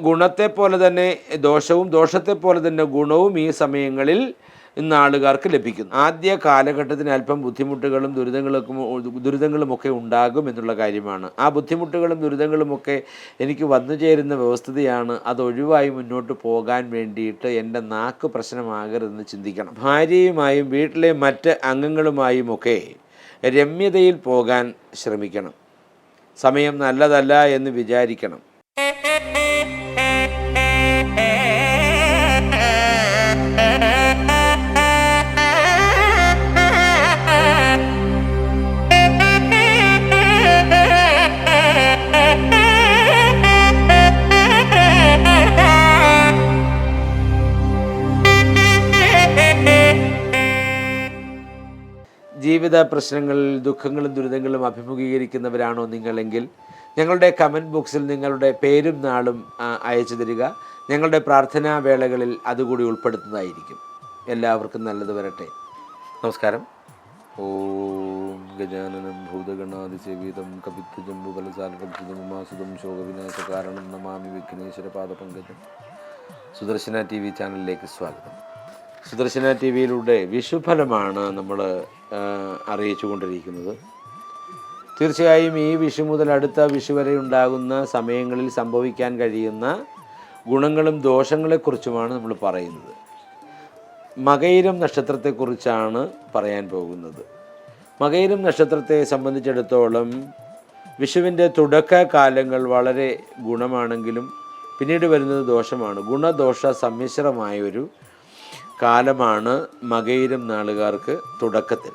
ഗുണത്തെ പോലെ തന്നെ ദോഷവും ദോഷത്തെ പോലെ തന്നെ ഗുണവും ഈ സമയങ്ങളിൽ ഇന്ന് ആളുകാർക്ക് ലഭിക്കുന്നു. ആദ്യ കാലഘട്ടത്തിന് അല്പം ബുദ്ധിമുട്ടുകളും ദുരിതങ്ങളൊക്കെ ദുരിതങ്ങളുമൊക്കെ ഉണ്ടാകും എന്നുള്ള കാര്യമാണ്. ആ ബുദ്ധിമുട്ടുകളും ദുരിതങ്ങളുമൊക്കെ എനിക്ക് വന്നു ചേരുന്ന വ്യവസ്ഥതയാണ്. അത് ഒഴിവായി മുന്നോട്ട് പോകാൻ വേണ്ടിയിട്ട് എന്റെ നാക്ക് പ്രശ്നമാകരുതെന്ന് ചിന്തിക്കണം. ഭാര്യയുമായും വീട്ടിലെ മറ്റ് അംഗങ്ങളുമായുമൊക്കെ രമ്യതയിൽ പോകാൻ ശ്രമിക്കണം. സമയം നല്ലതല്ല എന്ന് വിചാരിക്കണം. ജീവിത പ്രശ്നങ്ങളിൽ ദുഃഖങ്ങളും ദുരിതങ്ങളും അഭിമുഖീകരിക്കുന്നവരാണോ നിങ്ങളെങ്കിൽ ഞങ്ങളുടെ കമന്റ് ബോക്സിൽ നിങ്ങളുടെ പേരും നാളും അയച്ചു തരിക. ഞങ്ങളുടെ പ്രാർത്ഥനാ വേളകളിൽ അതുകൂടി ഉൾപ്പെടുത്തുന്നതായിരിക്കും. എല്ലാവർക്കും നല്ലത് വരട്ടെ. നമസ്കാരം. ഓം ഗജാനനം ഭൂതഗണാതിസേവിതം ശോകവിനാശ ശോകവിനാശകാരണം നമാമി വിഘ്നേശ്വര പാദപങ്കജം സുദർശന ടി വി ചാനലിലേക്ക് സ്വാഗതം. സുദർശന ടി വിയിലൂടെ വിഷുഫലമാണ് നമ്മൾ അറിയിച്ചു കൊണ്ടിരിക്കുന്നത്. തീർച്ചയായും ഈ വിഷു മുതൽ അടുത്ത വിഷു വരെ ഉണ്ടാകുന്ന സമയങ്ങളിൽ സംഭവിക്കാൻ കഴിയുന്ന ഗുണങ്ങളും ദോഷങ്ങളെക്കുറിച്ചുമാണ് നമ്മൾ പറയുന്നത്. മകയിരം നക്ഷത്രത്തെക്കുറിച്ചാണ് പറയാൻ പോകുന്നത്. മകയിരം നക്ഷത്രത്തെ സംബന്ധിച്ചിടത്തോളം വിഷുവിന്റെ തുടക്കകാലങ്ങൾ വളരെ ഗുണമാണെങ്കിലും പിന്നീട് വരുന്നത് ദോഷമാണ്. ഗുണദോഷ സമ്മിശ്രമായ ഒരു കാലമാണ് മകയിരം നാളുകാർക്ക് തുടക്കത്തിൽ.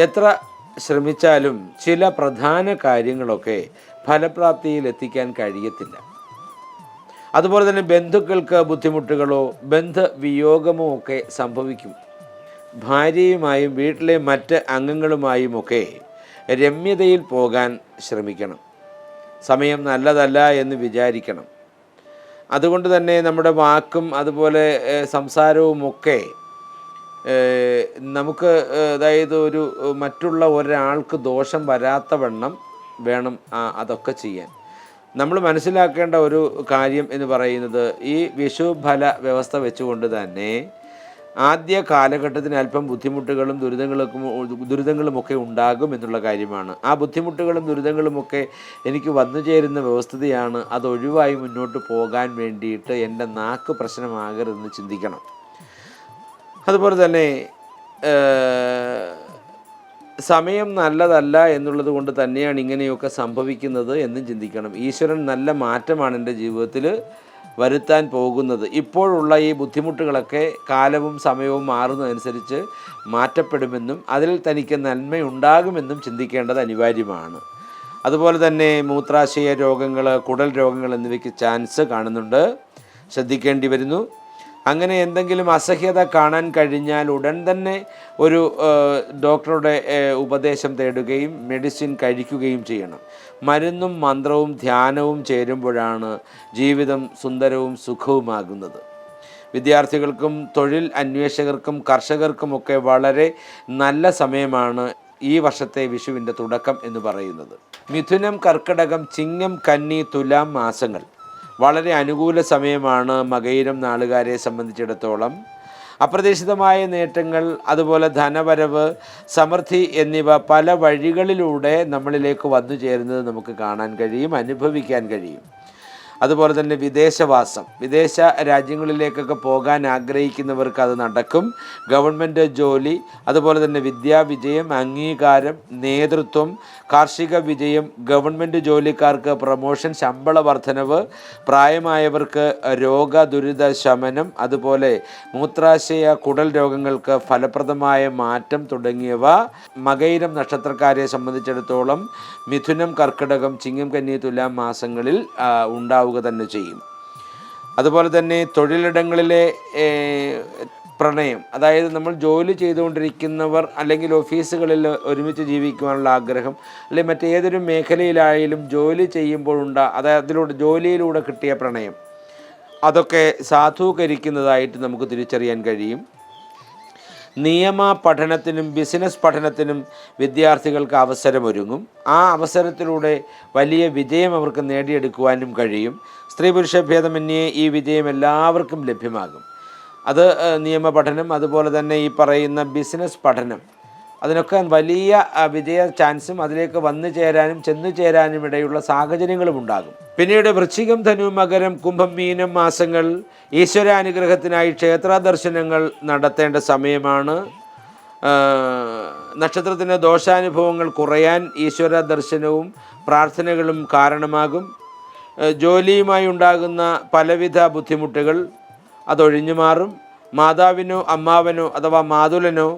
എത്ര ശ്രമിച്ചാലും ചില പ്രധാന കാര്യങ്ങളൊക്കെ ഫലപ്രാപ്തിയിൽ എത്തിക്കാൻ കഴിയത്തില്ല. അതുപോലെ തന്നെ ബന്ധുക്കൾക്ക് ബുദ്ധിമുട്ടുകളോ ബന്ധവിയോഗമോ ഒക്കെ സംഭവിക്കും. ഭാര്യയുമായും വീട്ടിലെ മറ്റ് അംഗങ്ങളുമായുമൊക്കെ രമ്യതയിൽ പോകാൻ ശ്രമിക്കണം. സമയം നല്ലതല്ല എന്ന് വിചാരിക്കണം. അതുകൊണ്ട് തന്നെ നമ്മുടെ വാക്കും അതുപോലെ സംസാരവും ഒക്കെ നമുക്ക് അതായത് ഒരു മറ്റുള്ള ഒരാൾക്ക് ദോഷം വരാത്ത വണ്ണം വേണം അതൊക്കെ ചെയ്യാൻ. നമ്മൾ മനസ്സിലാക്കേണ്ട ഒരു കാര്യം എന്ന് പറയുന്നത് ഈ വിഷുഫല വ്യവസ്ഥ വെച്ചുകൊണ്ട് തന്നെ ആദ്യ കാലഘട്ടത്തിന് അല്പം ബുദ്ധിമുട്ടുകളും ദുരിതങ്ങളൊക്കെ ദുരിതങ്ങളുമൊക്കെ ഉണ്ടാകും എന്നുള്ള കാര്യമാണ്. ആ ബുദ്ധിമുട്ടുകളും ദുരിതങ്ങളുമൊക്കെ എനിക്ക് വന്നു ചേരുന്ന വ്യവസ്ഥതയാണ് അത് ഒഴിവായി മുന്നോട്ട് പോകാൻ വേണ്ടിയിട്ട് എന്റെ നാക്ക് പ്രശ്നമാകരുതെന്ന് ചിന്തിക്കണം. അതുപോലെ തന്നെ സമയം നല്ലതല്ല എന്നുള്ളത് കൊണ്ട് തന്നെയാണ് ഇങ്ങനെയൊക്കെ സംഭവിക്കുന്നത് എന്നും ചിന്തിക്കണം. ഈശ്വരൻ നല്ല മാറ്റമാണ് എന്റെ ജീവിതത്തിൽ വരുത്താൻ പോകുന്നത്. ഇപ്പോഴുള്ള ഈ ബുദ്ധിമുട്ടുകളൊക്കെ കാലവും സമയവും മാറുന്നതനുസരിച്ച് മാറ്റപ്പെടുമെന്നും അതിൽ തനിക്ക് നന്മയുണ്ടാകുമെന്നും ചിന്തിക്കേണ്ടത് അനിവാര്യമാണ്. അതുപോലെ തന്നെ മൂത്രാശയ രോഗങ്ങൾ കുടൽ രോഗങ്ങൾ എന്നിവയ്ക്ക് ചാൻസ് കാണുന്നുണ്ട്. ശ്രദ്ധിക്കേണ്ടി വരുന്നു. അങ്ങനെ എന്തെങ്കിലും അസഹ്യത കാണാൻ കഴിഞ്ഞാൽ ഉടൻ തന്നെ ഒരു ഡോക്ടറുടെ ഉപദേശം തേടുകയും മെഡിസിൻ കഴിക്കുകയും ചെയ്യണം. മരുന്നും മന്ത്രവും ധ്യാനവും ചേരുമ്പോഴാണ് ജീവിതം സുന്ദരവും സുഖവുമാകുന്നത്. വിദ്യാർത്ഥികൾക്കും തൊഴിൽ അന്വേഷകർക്കും കർഷകർക്കുമൊക്കെ വളരെ നല്ല സമയമാണ് ഈ വർഷത്തെ വിഷുവിന്റെ തുടക്കം എന്ന് പറയുന്നത്. മിഥുനം കർക്കിടകം ചിങ്ങം കന്നി തുലാം മാസങ്ങൾ. വളരെ അനുകൂല സമയമാണ് മകയിരം നാളുകാരെ സംബന്ധിച്ചിടത്തോളം. അപ്രതീക്ഷിതമായ നേട്ടങ്ങൾ അതുപോലെ ധനവരവ് സമൃദ്ധി എന്നിവ പല വഴികളിലൂടെ നമ്മളിലേക്ക് വന്നു ചേരുന്നത് നമുക്ക് കാണാൻ കഴിയും അനുഭവിക്കാൻ കഴിയും. അതുപോലെ തന്നെ വിദേശവാസം വിദേശ രാജ്യങ്ങളിലേക്കൊക്കെ പോകാൻ ആഗ്രഹിക്കുന്നവർക്ക് അത് നടക്കും. ഗവൺമെന്റ് ജോലി അതുപോലെ തന്നെ വിദ്യാവിജയം അംഗീകാരം നേതൃത്വം കാർഷിക വിജയം ഗവൺമെന്റ് ജോലിക്കാർക്ക് പ്രൊമോഷൻ ശമ്പള വർധനവ് പ്രായമായവർക്ക് രോഗ ദുരിത ശമനം അതുപോലെ മൂത്രാശയ കുടൽ രോഗങ്ങൾക്ക് ഫലപ്രദമായ മാറ്റം തുടങ്ങിയവ മകയിരം നക്ഷത്രക്കാരെ സംബന്ധിച്ചിടത്തോളം മിഥുനം കർക്കിടകം ചിങ്ങം കന്നി തുലാം മാസങ്ങളിൽ ആ, ഉണ്ടാവുക തന്നെ ചെയ്യും. അതുപോലെ തന്നെ തൊഴിലിടങ്ങളിലെ പ്രണയം അതായത് നമ്മൾ ജോലി ചെയ്തുകൊണ്ടിരിക്കുന്നവർ അല്ലെങ്കിൽ ഓഫീസുകളിൽ ഒരുമിച്ച് ജീവിക്കുവാനുള്ള ആഗ്രഹം അല്ലെങ്കിൽ മറ്റേതൊരു മേഖലയിലായാലും ജോലി ചെയ്യുമ്പോൾ ചെയ്യുമ്പോഴുണ്ടാ അതായത് അതിലൂടെ ജോലിയിലൂടെ കിട്ടിയ പ്രണയം അതൊക്കെ സാധൂകരിക്കുന്നതായിട്ട് നമുക്ക് തിരിച്ചറിയാൻ കഴിയും. നിയമ പഠനത്തിനും ബിസിനസ് പഠനത്തിനും വിദ്യാർത്ഥികൾക്ക് അവസരമൊരുങ്ങും. ആ അവസരത്തിലൂടെ വലിയ വിജയം അവർക്ക് നേടിയെടുക്കുവാനും കഴിയും. സ്ത്രീ പുരുഷ ഭേദമന്യേ ഈ വിജയം എല്ലാവർക്കും ലഭ്യമാകും. അത് നിയമ പഠനം അതുപോലെ തന്നെ ഈ പറയുന്ന ബിസിനസ് പഠനം അതിനൊക്കെ വലിയ വിജയ ചാൻസും അതിലേക്ക് വന്നു ചേരാനും ചെന്നു ചേരാനും ഇടയുള്ള സാഹചര്യങ്ങളും ഉണ്ടാകും. പിന്നീട് വൃശ്ചികം ധനു മകരം കുംഭം മീനം മാസങ്ങൾ ഈശ്വരാനുഗ്രഹത്തിനായി ക്ഷേത്ര ദർശനങ്ങൾ നടത്തേണ്ട സമയമാണ്. നക്ഷത്രത്തിന്റെ ദോഷാനുഭവങ്ങൾ കുറയാൻ ഈശ്വര ദർശനവും പ്രാർത്ഥനകളും കാരണമാകും. ജോലിയുമായി ഉണ്ടാകുന്ന പലവിധ ബുദ്ധിമുട്ടുകൾ അതൊഴിഞ്ഞു മാറും. മാതാവിനോ അമ്മാവനോ അഥവാ മാതുലനോ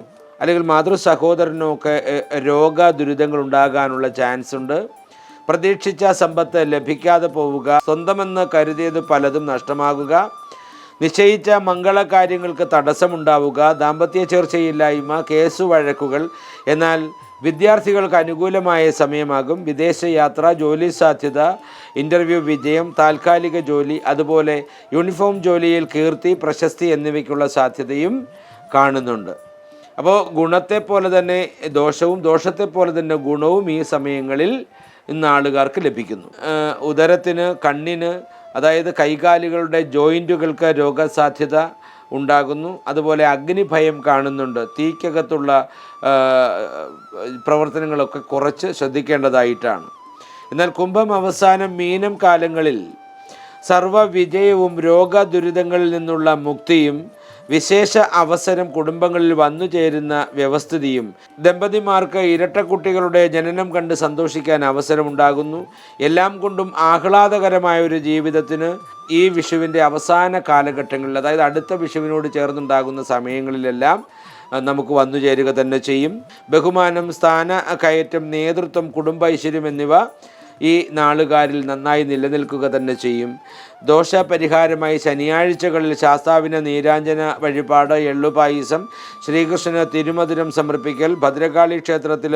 അല്ലെങ്കിൽ മാതൃ സഹോദരനോ ഒക്കെ രോഗ ദുരിതങ്ങൾ ഉണ്ടാകാനുള്ള ചാൻസ് ഉണ്ട്. പ്രതീക്ഷിച്ച സമ്പത്ത് ലഭിക്കാതെ പോവുക സ്വന്തമെന്ന് കരുതിയത് പലതും നഷ്ടമാകുക നിശ്ചയിച്ച മംഗളകാര്യങ്ങൾക്ക് തടസ്സമുണ്ടാവുക ദാമ്പത്യ ചേർച്ചയില്ലായ്മ കേസ് വഴക്കുകൾ എന്നാൽ വിദ്യാർത്ഥികൾക്ക് അനുകൂലമായ സമയമാകും. വിദേശയാത്ര ജോലി സാധ്യത ഇന്റർവ്യൂ വിജയം താൽക്കാലിക ജോലി അതുപോലെ യൂണിഫോം ജോലിയിൽ കീർത്തി പ്രശസ്തി എന്നിവയ്ക്കുള്ള സാധ്യതയും കാണുന്നുണ്ട്. അപ്പോൾ ഗുണത്തെ പോലെ തന്നെ ദോഷവും ദോഷത്തെ പോലെ തന്നെ ഗുണവും ഈ സമയങ്ങളിൽ ഇന്ന് ആളുകാർക്ക് ലഭിക്കുന്നു. ഉദരത്തിന് കണ്ണിന് അതായത് കൈകാലുകളുടെ ജോയിന്റുകൾക്ക് രോഗസാധ്യത ഉണ്ടാകുന്നു. അതുപോലെ അഗ്നിഭയം കാണുന്നുണ്ട്. തീക്കകത്തുള്ള പ്രവർത്തനങ്ങളൊക്കെ കുറച്ച് ശ്രദ്ധിക്കേണ്ടതായിട്ടാണ്. എന്നാൽ കുംഭം അവസാനം മീനം കാലങ്ങളിൽ സർവ വിജയവും രോഗദുരിതങ്ങളിൽ നിന്നുള്ള മുക്തിയും വിശേഷ അവസരം കുടുംബങ്ങളിൽ വന്നു ചേരുന്ന വ്യവസ്ഥിതിയും ദമ്പതിമാർക്ക് ഇരട്ടക്കുട്ടികളുടെ ജനനം കണ്ട് സന്തോഷിക്കാൻ അവസരമുണ്ടാകുന്നു. എല്ലാം കൊണ്ടും ആഹ്ലാദകരമായ ഒരു ജീവിതത്തിന് ഈ വിഷുവിന്റെ അവസാന കാലഘട്ടങ്ങളിൽ അതായത് അടുത്ത വിഷുവിനോട് ചേർന്നുണ്ടാകുന്ന സമയങ്ങളിലെല്ലാം നമുക്ക് വന്നു ചേരുക തന്നെ ചെയ്യും. ബഹുമാനം സ്ഥാന കയറ്റം നേതൃത്വം കുടുംബ ഐശ്വര്യം എന്നിവ ഈ നാളുകാരിൽ നന്നായി നിലനിൽക്കുക തന്നെ ചെയ്യും. ദോഷപരിഹാരമായി ശനിയാഴ്ചകളിൽ ശാസ്താവിന് നീരാഞ്ജന വഴിപാട് എള്ളുപായസം ശ്രീകൃഷ്ണന് തിരുമധുരം സമർപ്പിക്കൽ ഭദ്രകാളി ക്ഷേത്രത്തിൽ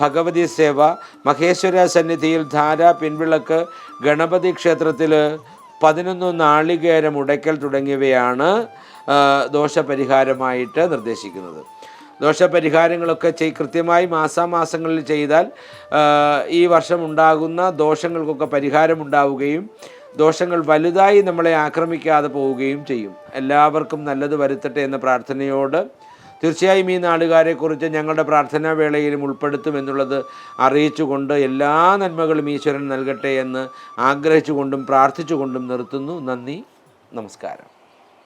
ഭഗവതി സേവ മഹേശ്വര സന്നിധിയിൽ ധാര പിൻവിളക്ക് ഗണപതി ക്ഷേത്രത്തിൽ പതിനൊന്ന് നാളികേരം ഉടയ്ക്കൽ തുടങ്ങിയവയാണ് ദോഷപരിഹാരമായിട്ട് നിർദ്ദേശിക്കുന്നത്. ദോഷപരിഹാരങ്ങളൊക്കെ ചെയ് കൃത്യമായി മാസാമാസങ്ങളിൽ ചെയ്താൽ ഈ വർഷം ഉണ്ടാകുന്ന ദോഷങ്ങൾക്കൊക്കെ പരിഹാരമുണ്ടാവുകയും ദോഷങ്ങൾ വലുതായി നമ്മളെ ആക്രമിക്കാതെ പോവുകയും ചെയ്യും. എല്ലാവർക്കും നല്ലത് വരുത്തട്ടെ എന്ന പ്രാർത്ഥനയോട് തീർച്ചയായും ഈ നാടുകാരെക്കുറിച്ച് ഞങ്ങളുടെ പ്രാർത്ഥനാ വേളയിലും ഉൾപ്പെടുത്തുമെന്നുള്ളത് അറിയിച്ചുകൊണ്ട് എല്ലാ നന്മകളും ഈശ്വരൻ നൽകട്ടെ എന്ന് ആഗ്രഹിച്ചുകൊണ്ടും പ്രാർത്ഥിച്ചുകൊണ്ടും നിർത്തുന്നു. നന്ദി. നമസ്കാരം.